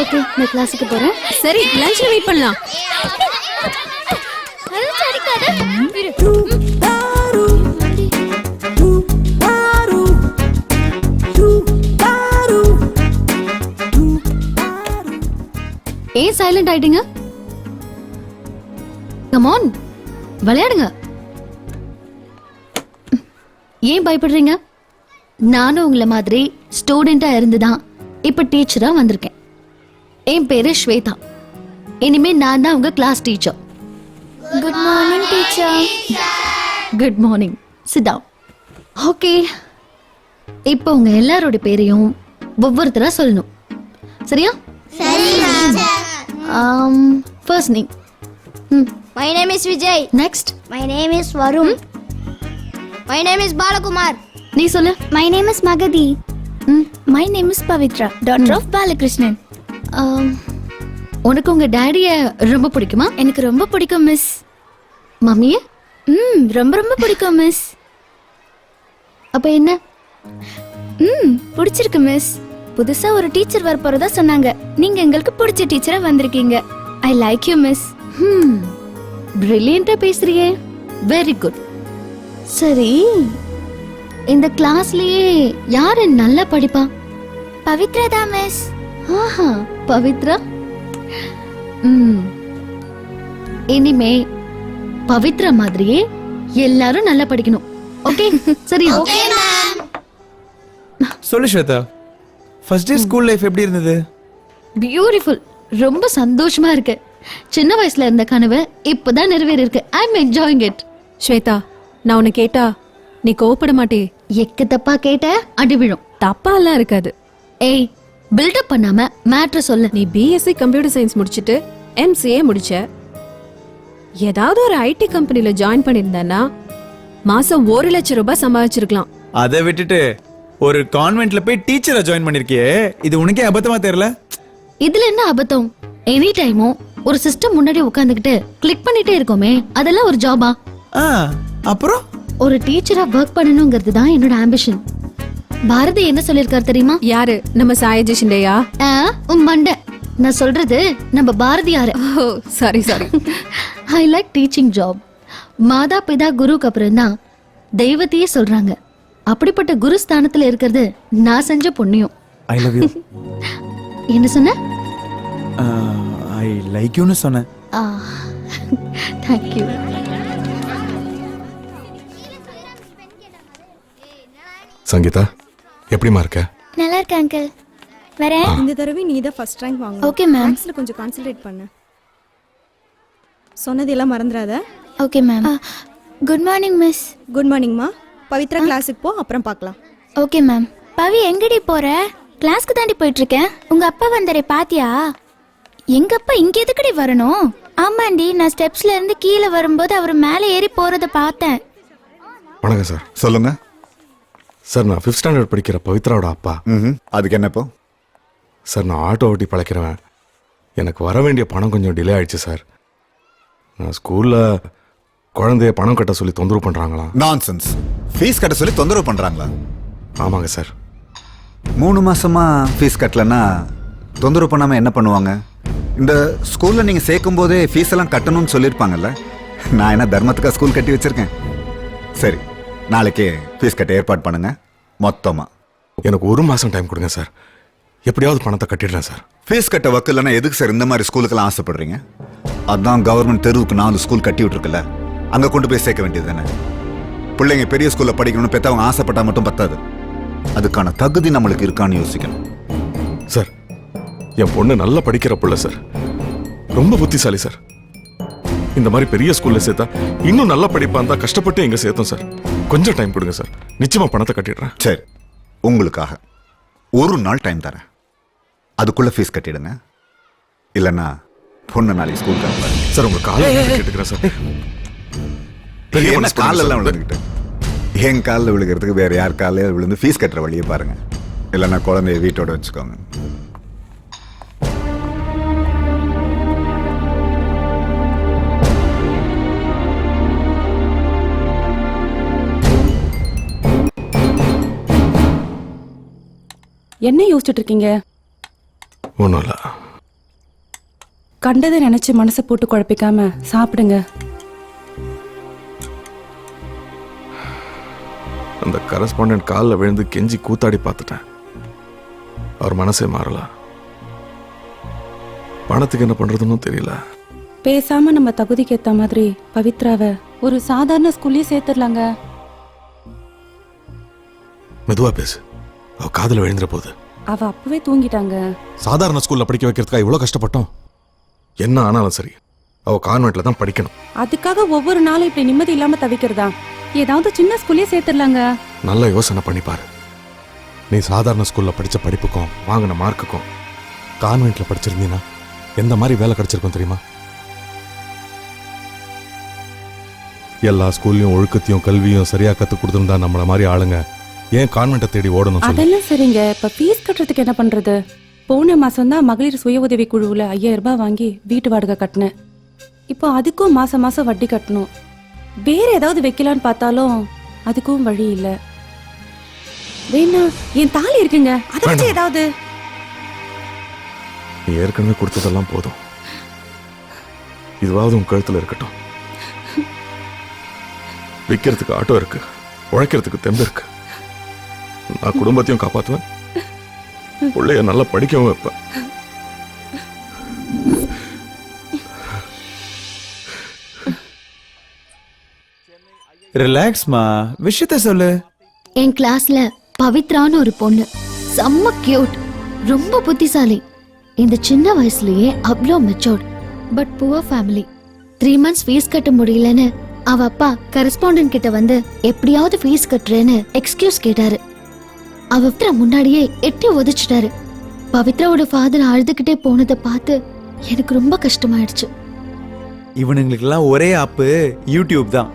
Okay நான் கிளாஸுக்கு போறேன். சரி லஞ்ச்ல மீட் பண்ணலாம். ஏன் சைலண்ட் ஆயிட்டீங்க? கம் ஆன் விளையாடுங்க. ஏன் பயப்படுறீங்க? நானும் உங்களை மாதிரி ஸ்டூடெண்டா இருந்துதான். இப்ப டீச்சரா வந்திருக்கேன். என் பேரு ஸ்வேதா இனிமே நான் தான் உங்க class teacher good morning teacher good morning sit okay இப்போ உங்க எல்லாரோட பேரையும் ஒவ்வொருத்தரா சொல்லணும் சரியா Um, first name hmm My name is Vijay. Next My name is Varun. My name is Balakumar. நீ சொல்லு My name is Magadi. ம் My name is Pavitra, daughter of Balakrishnan. உனக்கு உங்க டாடிய ரொம்ப பிடிக்குமா? எனக்கு ரொம்ப பிடிக்கும் மிஸ் மம்மிய? ம் ரொம்ப ரொம்ப பிடிக்கும் மிஸ் அப்ப என்ன? ம் பிடிச்சிருக்கு மிஸ் புதுசா ஒரு டீச்சர் வர போறதா சொன்னாங்க. நீங்க எங்களுக்கு பிடிச்ச டீச்சரா வந்திருக்கீங்க. I like you miss hmm பிரில்லியண்டா பேசுறியே. வெரி குட் சரி இந்த கிளாஸ்லயே யாரு நல்லா படிப்பா? பவித்ரா தான் மிஸ் ஆஹா பவித்ரா? ம். இனிமே பவித்ரா மாதிரியே எல்லாரும் நல்லா படிக்கணும். ஓகே? சரியா சொல்லு Shweta first day school life எப்படி இருந்தது? பியூட்டிஃபுல் ரொம்ப சந்தோஷமா இருக்கு. சின்ன வயசுல இருந்த கனவு இப்பதான் நிறைவேறி இருக்கு I am enjoying it Shweta நான் உன்னை கேட்டா நீ கோவப்பட மாட்டே. எக்கு தப்பா கேட்ட அடி விழும். தப்பா எல்லாம் இருக்காது. ஏய் பில்டப் பண்ணாம மேட்ரு சொல்லு. நீ பிஎஸ்சி கம்ப்யூட்டர் சயின்ஸ் முடிச்சிட்டு எம்சிஏ முடிச்ச. ஏதாவது ஒரு ஐடி கம்பெனில ஜாயின் பண்ணிருந்தேன்னா மாசம் ஒரு லட்சம் ரூபாய் சம்பாதிச்சிருக்கலாம். அதை விட்டுட்டு ஒரு கான்வென்ட்ல போய் டீச்சரை ஜாயின் பண்ணிருக்கியே இது உனக்கே அபத்தமா தெரியல? இதுல என்ன அபத்தம்? எனி டைமும் ஒரு சிஸ்டம் முன்னாடி உட்காந்துக்கிட்டு கிளிக் பண்ணிட்டே இருக்கோமே அதெல்லாம் ஒரு ஜாபா ஆ அப்புறம்? ஒரு டீச்சரா ஒர்க் பண்ணணுங்கிறது தான் என்னோட ஆம்பிஷன் பாரதி என்ன சொல்லியிருக்காரு தெரியுமா? யாரு? நம்ம சாயஜி ஷிண்டேயா உன் மண்டை. நான் சொல்றது நம்ம Bharathiyar. Oh sorry sorry I like teaching job மாதா பிதா குருவுக்கு அப்புறம் தான் தெய்வத்தையே சொல்றாங்க. அப்படிப்பட்ட குரு ஸ்தானத்துல இருக்கிறது நான் செஞ்ச புண்ணியம். ஐ லவ் யூ என்ன சொன்ன? ஐ லைக் யூன்னு சொன்னேன். Thank you Sangeetha? எப்படிமா இருக்க? நல்லா இருக்கு அங்கிள் வரேன் இந்த தடவை நீ தான் ஃபர்ஸ்ட் ரேங்க் வாங்க ஓகே மேம் மேக்ஸ்ல கொஞ்சம் கான்சென்ட்ரேட் பண்ணு. சொன்னதெல்லாம் மறந்துடாத. Okay ma'am good morning miss good மார்னிங்மா Pavithra கிளாஸுக்கு போ அப்புறம் பார்க்கலாம். ஓகே மேம் பவி எங்கடி போற? கிளாஸ்க்கு தாண்டி போயிட்டு இருக்கேன் உங்க அப்பா வந்தாரே பாத்தியா? எங்க அப்பா இங்க எதுக்கடி வரணும்? ஆமாண்டி நான் ஸ்டெப்ஸ்ல இருந்து கீழே வரும்போது அவர் மேலே ஏறி போறத பார்த்தேன். வணக்கம் சார் சொல்லுங்க. சார் நான் ஃபிஃப்த் ஸ்டாண்டர்ட் படிக்கிற பவித்ராவோட அப்பா. ம்ஹும். அதுக்கு என்ன இப்போ? சார் நான் ஆட்டோ ஓட்டி பழைக்கிறவன். எனக்கு வர வேண்டிய பணம் கொஞ்சம் டிலே ஆயிடுச்சு சார். நான் ஸ்கூலில் குழந்தைய பணம் கட்ட சொல்லி தொந்தரவு பண்ணுறாங்களாம் நான்சென்ஸ் ஃபீஸ் கட்ட சொல்லி தொந்தரவு பண்றாங்களா? ஆமாங்க சார். மூணு மாசமா ஃபீஸ் கட்டலன்னா தொந்தரவு பண்ணாம என்ன பண்ணுவாங்க? இந்த ஸ்கூல்ல நீங்க சேர்க்கும் போதே ஃபீஸ் எல்லாம் கட்டணும்னு சொல்லியிருப்பாங்கல்ல. நான் என்ன தர்மத்துக்கா ஸ்கூல் கட்டி வச்சிருக்கேன்? சரி நாளைக்கே ஃபீஸ் கட்ட ஏற்பாடு பண்ணுங்க. மொத்தமா. எனக்கு ஒரு மாதம் டைம் கொடுங்க சார் எப்படியாவது பணத்தை கட்டிடுறேன் சார் ஃபீஸ் கட்ட வக்கலன்னா எதுக்கு சார் இந்த மாதிரி ஸ்கூலுக்கெல்லாம் ஆசைப்படுறீங்க? அதான் கவர்மெண்ட் தெருவுக்கு நாலு ஸ்கூல் கட்டி விட்டுருக்குல்ல. அங்க கொண்டு போய் சேர்க்க வேண்டியது தானே? பிள்ளைங்க பெரிய ஸ்கூல்ல படிக்கணும்னு பெத்தவங்க ஆசைப்பட்டா மட்டும் பத்தாது. அதுக்கான தகுதி நம்மளுக்கு இருக்கான்னு யோசிக்கணும். சார் என் பொண்ணு நல்லா படிக்கிற புள்ள சார் ரொம்ப புத்திசாலி சார் இந்த மாதிரி பெரிய ஸ்கூல்ல சேர்த்தா இன்னும் நல்லா படிப்பான் தான் கஷ்டப்பட்டு எங்க சேர்த்தோம் சார் கொஞ்சம் டைம் கொடுங்க சார் நிச்சயமா பணத்தை கட்டிடுறேன். சரி. உங்களுக்காக ஒரு நாள் டைம் தரேன். அதுக்குள்ள ஃபீஸ் கட்டிடுங்க. இல்லைன்னா பொண்ணு நாளைக்கு ஸ்கூல் அனுப்புறேன். சார் உங்க காலை கேட்டுக்கிறேன் சார் பெரிய என்ன மனசு பண்ணுங்க காலில் எல்லாம் சார். விழுந்துக்கிட்டு? என் காலில் விழுகிறதுக்கு வேற யார் காலையில் விழுந்து ஃபீஸ் கட்டுற வழியை பாருங்க. இல்லைன்னா குழந்தைய வீட்டோட வச்சுக்கோங்க. என்ன யோசிச்சுட்டு இருக்கீங்க ஒன்றும் இல்லை கண்டதை நினைச்சு மனசை போட்டு குழப்பிக்காம சாப்பிடுங்க. அந்த கரஸ்பாண்டன்ட் காலில் விழுந்து கெஞ்சி கூத்தாடி பார்த்துட்டேன். அவர் மனசே மாறல. பணத்துக்கு என்ன பண்றதுன்னு தெரியல. பேசாம நம்ம தகுதிக்கு ஏத்த மாதிரி பவித்ராவை ஒரு சாதாரண ஸ்கூல்லயே சேர்த்துடலாங்க. மெதுவா பேசு. அவ காதுல விழுந்துற போகுது அவ அப்பவே தூங்கிட்டாங்க. சாதாரண ஸ்கூல்ல படிக்க வைக்கிறதுக்கா இவ்வளோ கஷ்டப்பட்டோம். என்ன ஆனாலும் சரி அவ கான்வென்ட்ல தான் படிக்கணும். அதுக்காக ஒவ்வொரு நாளும் இப்படி நிம்மதி இல்லாம தவிக்கிறதா? ஏதாவது சின்ன ஸ்கூல்லயே சேர்த்துடலாங்க. நல்ல யோசனை பண்ணி பாரு. நீ சாதாரண ஸ்கூல்ல படிச்ச படிப்புக்கும் வாங்கின மார்க்குக்கும் கான்வென்ட்ல படிச்சிருந்தீன்னா எந்த மாதிரி வேலை கிடைச்சிருக்கும் தெரியுமா? எல்லா ஸ்கூல்லையும் ஒழுக்கத்தையும் கல்வியும் சரியா கத்து கொடுத்துருந்தா நம்மள மாதிரி ஆளுங்க ஏன் கான்வென்ட்டை தேடி ஓடணும் அதெல்லாம் சரிங்க. இப்ப ஃபீஸ் கட்டுறதுக்கு என்ன பண்றது? போன மாசம் தான் மகளிர் சுய உதவி குழுவுல ஐயாயிரம் ரூபாய் வாங்கி வீட்டு வாடகை கட்டினேன். இப்போ அதுக்கும் மாசம் மாசம் வட்டி கட்டணும். வேற ஏதாவது வைக்கலான்னு பார்த்தாலும் அதுக்கும் வழி இல்ல. வேணா என் தாலி இருக்குங்க. அதை வச்சு. ஏதாவது. நீ ஏற்கனவே கொடுத்ததெல்லாம் போதும். இதுவாவது உன் கழுத்துல இருக்கட்டும். விற்கிறதுக்கு ஆட்டோ இருக்கு. உழைக்கிறதுக்கு தெம்பு இருக்கு. நான் குடும்பத்தையும் காப்பாத்துவேன். பிள்ளைய நல்லா படிக்கவும் வைப்பேன். ரிலாக்ஸ்மா விஷயத்த சொல்லு. என் கிளாஸ்ல பவித்ரான்னு ஒரு பொண்ணு. செம்ம கியூட் ரொம்ப புத்திசாலி. இந்த சின்ன வயசுலயே அவ்வளோ matured but poor family three months fees கட்ட முடியலன்னு அவ அப்பா கரஸ்பாண்டன்ட் கிட்ட வந்து எப்படியாவது ஃபீஸ் கட்டுறேன்னு எக்ஸ்கியூஸ் கேட்டாரு. அவ பவித்ரா முன்னாடியே எட்டி உதைச்சிட்டாரு. பவித்ராவோட ஃபாதர் அழுதுகிட்டே போனதை பார்த்து எனக்கு ரொம்ப கஷ்டமாயிடுச்சு. இவனுங்களுக்கெல்லாம் ஒரே ஆப்பு யூடியூப் தான்.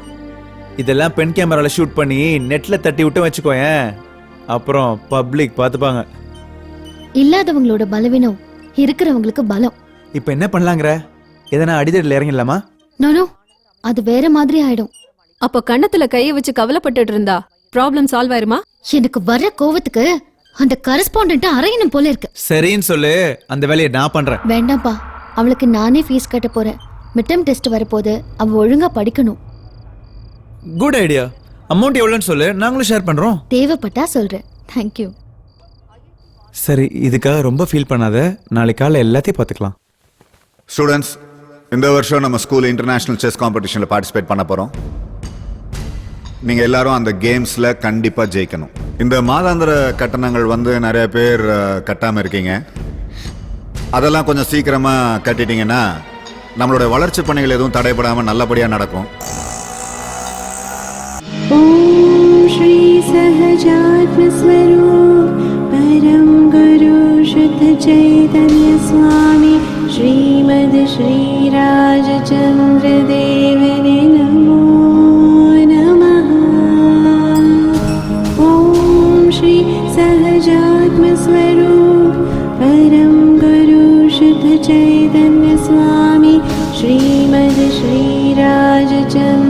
இதெல்லாம் பென் கேமரால ஷூட் பண்ணி நெட்ல தட்டி விட்டு வச்சுக்கோயேன். அப்புறம் பப்ளிக் பார்த்துப்பாங்க. இல்லாதவங்களோட பலவீனம் இருக்கிறவங்களுக்கு பலம். இப்போ என்ன பண்ணலாங்கிற? எதனா அடிதடில் இறங்கிடலாமா? நானோ அது வேற மாதிரி ஆயிடும். அப்போ கண்ணத்துல கைய வச்சு கவலைப்பட்டுட்டு இருந்தா? ப்ராப்ளம் சால்வ் ஆயிருமா? எனக்கு வர கோவத்துக்கு அந்த கரஸ்பாண்டன்ட் அறையணும் போல இருக்கு. சரின்னு சொல்லு. அந்த வேலையை நான் பண்றேன். வேண்டாம்ப்பா. அவளுக்கு நானே ஃபீஸ் கட்ட போறேன். மிட்டம் டெஸ்ட் வரப்போது அவ ஒழுங்கா படிக்கணும். குட் ஐடியா அமௌண்ட் எவ்வளோன்னு சொல்லு. நாங்களும் ஷேர் பண்றோம். தேவைப்பட்டா சொல்றேன். தேங்க்யூ சரி இதுக்காக ரொம்ப ஃபீல் பண்ணாத. நாளைக்கு காலை எல்லாத்தையும் பார்த்துக்கலாம். ஸ்டூடெண்ட்ஸ் இந்த வருஷம் நம்ம ஸ்கூல் இன்டர்நேஷ்னல் செஸ் காம்படிஷனில் பார்ட்டிசிபேட் பண்ண போகிறோம் நீங்கள் எல்லாரும் அந்த கேம்ஸில் கண்டிப்பாக ஜெயிக்கணும். இந்த மாதாந்திர கட்டணங்கள் வந்து நிறைய பேர் கட்டாமல் இருக்கீங்க. அதெல்லாம் கொஞ்சம் சீக்கிரமாக கட்டிட்டீங்கன்னா நம்மளோட வளர்ச்சி பணிகள் எதுவும் தடைபடாமல் நல்லபடியாக நடக்கும். பரம் குரு சுத்த சைதன்ய சுவாமி ஸ்ரீமத் ஸ்ரீராஜச்சந்திர தேவே चैतन्यस्वामी श्रीमद् श्रीराजचन्द्र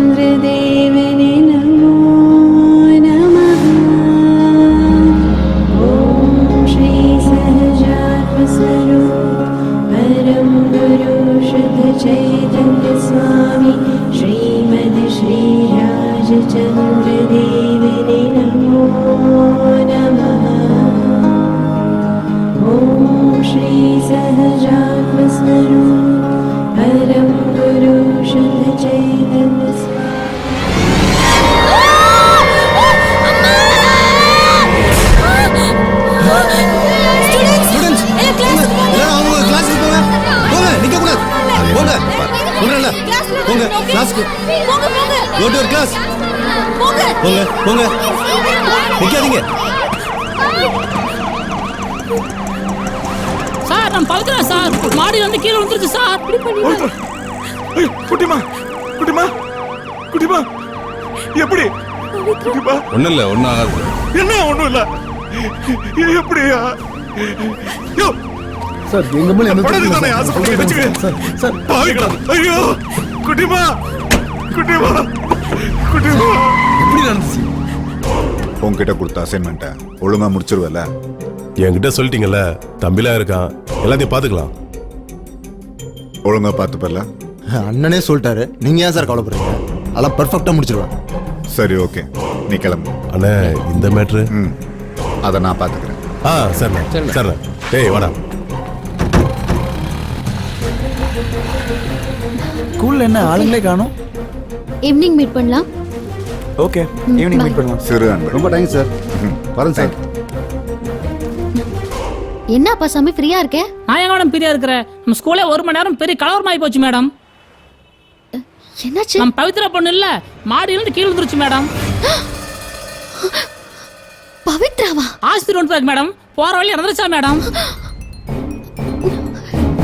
குட்டிமா குட்டிமா எப்படி? குட்டிமா. ஒண்ணும் இல்ல ஒண்ணும் ஆகாது. என்ன ஒண்ணும் இல்ல. எப்படியா? சார் எங்க மேல படகு தானே ஆஸ்பத்திரி வச்சுக்க பாவிகளா ஐயோ குட்டிமா குட்டிமா குட்டிமா. எப்படி நடந்துச்சு? உங்ககிட்ட கொடுத்த அசைன்மெண்ட்டை ஒழுங்காக முடிச்சிருவல என்கிட்ட சொல்லிட்டீங்கல்ல தம்பிலாம் இருக்கான். எல்லாத்தையும் பார்த்துக்கலாம். ஒழுங்கா பார்த்துப்பல அண்ணனே சொல்லிட்டாரு. நீங்க ஏன் சார் கவலைப்படுறீங்க? அதெல்லாம் பெர்ஃபெக்டா முடிச்சிருவேன். சரி ஓகே நீ கிளம்பு. அண்ணே இந்த மேட்ரு ம். அதை நான் பார்த்துக்கிறேன். ஆ சரிண்ணே சரிண்ணே டேய் வாடா. ஸ்கூல்ல என்ன ஆளுங்களே காணும்? ஈவினிங் மீட் பண்ணலாம். ஓகே ஈவினிங் மீட் பண்ணலாம். சிறு அன்பு. ரொம்ப தேங்க்ஸ் சார் வரேன் சார் என்ன அப்பா சாமி ஃப்ரீயா இருக்கே? நான் எங்க மேடம் பிரியா இருக்கிறேன்? நம்ம ஸ்கூல்ல ஒரு மணி நேரம் பெரிய கலவரமாயி போச்சு மேடம் என்னாச்சு? நம்ம பவித்ரா பொண்ணு இல்ல மாடியில இருந்து கீழே விழுந்துருச்சு மேடம். பவித்ராவா? ஆஸ்பத்திரி ஒன்று மேடம். போற வழி இறந்துருச்சா மேடம்?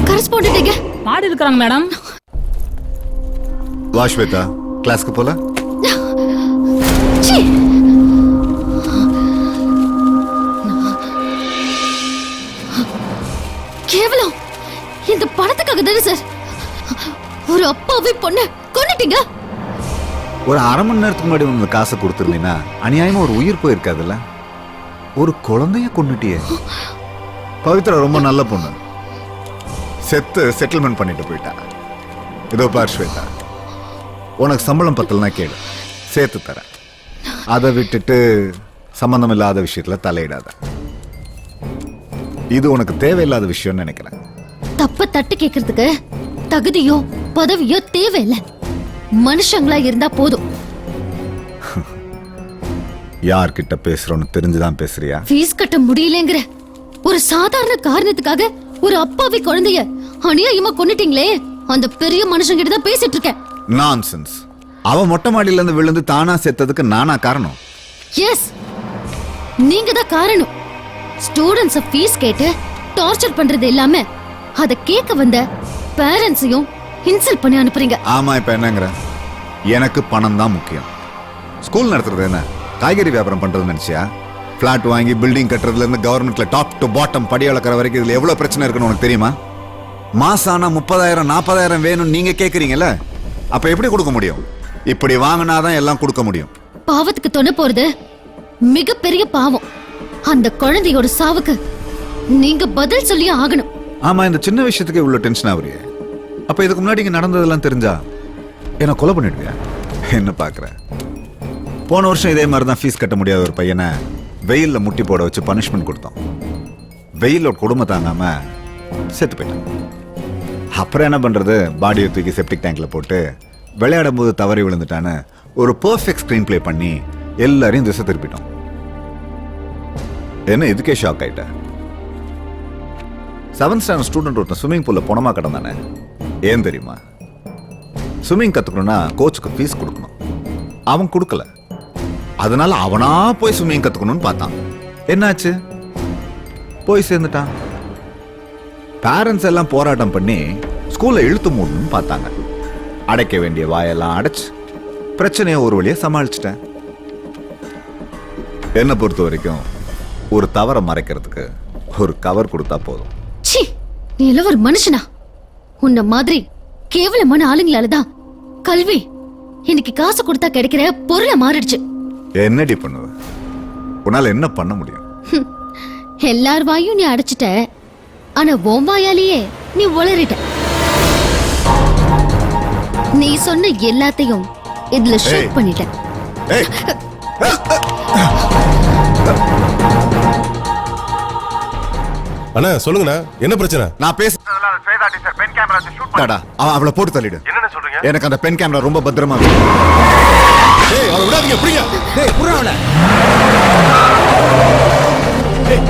கரஸ்பாண்டன்ட் மாடி இருக்கிறாங்க மேடம். வா ஸ்வேதா கிளாஸ்க்கு போல? சீ. கேவலம்! இந்த பணத்துக்காக தானே சார்? ஒரு அப்பாவே பொண்ணு! கொன்னுட்டீங்க ஒரு அரை மணி நேரத்துக்கு முன்னாடி உங்களுக்கு காசை கொடுத்துருந்தீங்கன்னா அநியாயமா ஒரு உயிர் போயிருக்காதுல்ல? ஒரு குழந்தைய கொண்டுட்டியே பவித்ரா ரொம்ப நல்ல பொண்ணு. செத்து செட்டில்மெண்ட் பண்ணிட்டு போயிட்டா. இதோ பார் ஸ்வேதா. உனக்கு சம்பளம் பத்தலனா கேளு. சேர்த்து தரேன் அதை விட்டுட்டு சம்பந்தம் இல்லாத விஷயத்துல தலையிடாத. இது உனக்கு தேவையில்லாத விஷயம்னு நினைக்கிறேன். தப்ப தட்டு கேக்குறதுக்கு தகுதியோ பதவியோ தேவையில்லை. மனுஷங்களா இருந்தா போதும். யார்கிட்ட பேசுறோன்னு தெரிஞ்சுதான் பேசுறியா? ஃபீஸ் கட்ட முடியலங்கிற. ஒரு சாதாரண காரணத்துக்காக ஒரு அப்பாவி குழந்தைய அநியாயமா கொன்னுட்டீங்களே. அந்த பெரிய மனுஷங்கிட்ட தான் பேசிட்டு இருக்கேன் நான்சென்ஸ் அவ மொட்டை மாடியில இருந்து விழுந்து தானா செத்ததுக்கு நானா காரணம்? எஸ் நீங்க தான் காரணம். ஸ்டூடெண்ட்ஸ ஃபீஸ் கேட்டு டார்ச்சர் பண்றது இல்லாம அத கேட்க வந்த பேரண்ட்ஸையும் இன்சல்ட் பண்ணி அனுப்புறீங்க. ஆமா இப்ப என்னங்கிற? எனக்கு பணம் தான் முக்கியம். ஸ்கூல் நடத்துறது என்ன? காய்கறி வியாபாரம் பண்றது நினைச்சியா? பிளாட் வாங்கி பில்டிங் கட்டுறதுல இருந்து கவர்மெண்ட்ல டாப் டு பாட்டம் படி அளக்கிற வரைக்கும் இதுல எவ்வளவு பிரச்சனை இருக்குன்னு உனக்கு தெரியுமா? மாசம் ஆனா முப்பதாயிரம் நாற்பதாயிரம் வேணும்னு நீங்க கேக்குறீங்கல்ல? அப்ப எப்படி கொடுக்க முடியும்? இப்படி வாங்கினாதான் எல்லாம் கொடுக்க முடியும். பாவத்துக்கு துணை போறது மிகப்பெரிய பாவம். அந்த குழந்தையோட சாவுக்கு நீங்க பதில் சொல்லியே ஆகணும். ஆமா இந்த சின்ன விஷயத்துக்கு இவ்வளவு டென்ஷன் ஆகுறியே. அப்ப இதுக்கு முன்னாடி இங்கே நடந்ததெல்லாம் தெரிஞ்சா? என்ன கொலை பண்ணிடுவியா? என்ன பாக்குற? போன வருஷம் இதே மாதிரி தான் ஃபீஸ் கட்ட முடியாத ஒரு பையனை வெயிலில் முட்டி போட வச்சு பனிஷ்மெண்ட் கொடுத்தோம். வெயிலோட கொடுமை தாங்காம செத்து போயிட்டான். அப்புறம் என்ன பண்றது? பாடியை தூக்கி செப்டிக் டேங்க்ல போட்டு விளையாடும் போது தவறி விழுந்துட்டான்னு ஒரு பர்ஃபெக்ட் ஸ்கிரீன் ப்ளே பண்ணி எல்லாரையும் திசை திருப்பிட்டோம். என்ன இதுக்கே ஷாக் ஆயிட்ட? செவன்த் ஸ்டாண்டர்ட் ஸ்டூடெண்ட் ஒருத்தன் ஸ்விம்மிங் பூலில் பணமா கிடந்தானே? ஏன் தெரியுமா? ஸ்விம்மிங் கத்துக்கணும்னா கோச்சுக்கு ஃபீஸ் கொடுக்கணும். அவன் கொடுக்கல. அதனால அவனா போய் ஸ்விம்மிங் கத்துக்கணும்னு பார்த்தான். என்னாச்சு? போய் சேர்ந்துட்டான். பேரண்ட்ஸ் எல்லாம் போராட்டம் பண்ணி ஸ்கூலில் இழுத்து மூடணும்னு பார்த்தாங்க. அடைக்க வேண்டிய வாயெல்லாம் அடைச்சு பிரச்சனையை ஒரு வழியை சமாளிச்சிட்டேன். என்னை பொறுத்த வரைக்கும் ஒரு தவறை மறைக்கிறதுக்கு ஒரு கவர் கொடுத்தா போதும். ச்சீ நீ எல்லாம் ஒரு மனுஷனா? உன்ன மாதிரி கேவலமான ஆளுங்களால தான் கல்வி இன்னைக்கு காசு கொடுத்தா கிடைக்கிற பொருளை மாறிடுச்சு. என்னடி பண்ணுவ? உன்னால என்ன பண்ண முடியும்? எல்லார் வாயும் நீ அடைச்சிட்ட. ஆனா உன் வாயாலேயே நீ உளறிட்ட. நீ சொன்ன எல்லாத்தையும் இதுல ஷூட். பண்ணிட்ட அண்ணா சொல்லுங்கண்ணா. என்ன பிரச்சனை? நான் பேச அவன் அவளை போட்டு தள்ளிடு. எனக்கு அந்த பென் கேமரா ரொம்ப பத்திரமா இருக்கு. ஏய் அவளை விடாதீங்க பிடிங்க டேய் புறா அவள டேய்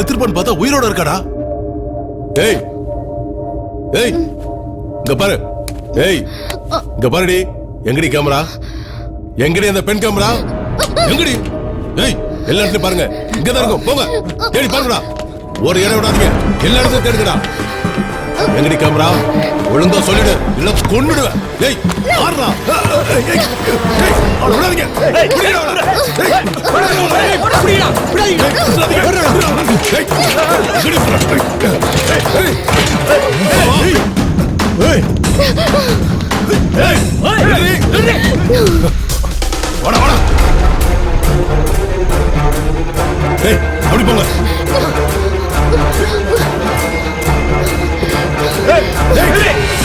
செத்துருப்பான்னு பார்த்தா உயிரோட இருக்காடா. ஏய் ஏய் இங்க பாரு. ஏய் இங்க பாருடி. எங்கடி கேமரா? எங்கடி அந்த பெண் கேமரா? எங்கடி? ஏய் எல்லா இடத்துலயும் பாருங்க. இங்க தான் இருக்கும். போங்க. தேடி பாருங்கடா. ஒரு இடம் விடாதீங்க. எல்லா இடத்துலயும் தேடுங்கடா. எங்கடி கேமரா ஒழுங்கா சொல்லிடு இல்ல கொன்னுடுவேன் ஏய் ஆடுறா ஏய், ஏய், ஏய், அவளை ஏய், புடிடா அவளை. ஏய், ஏய், எங்கடி ஏய், ஏய், ஏய், ஏய், ஏய், ஏய் அப்படி போங்க ஏய், ஏய், ஏய்.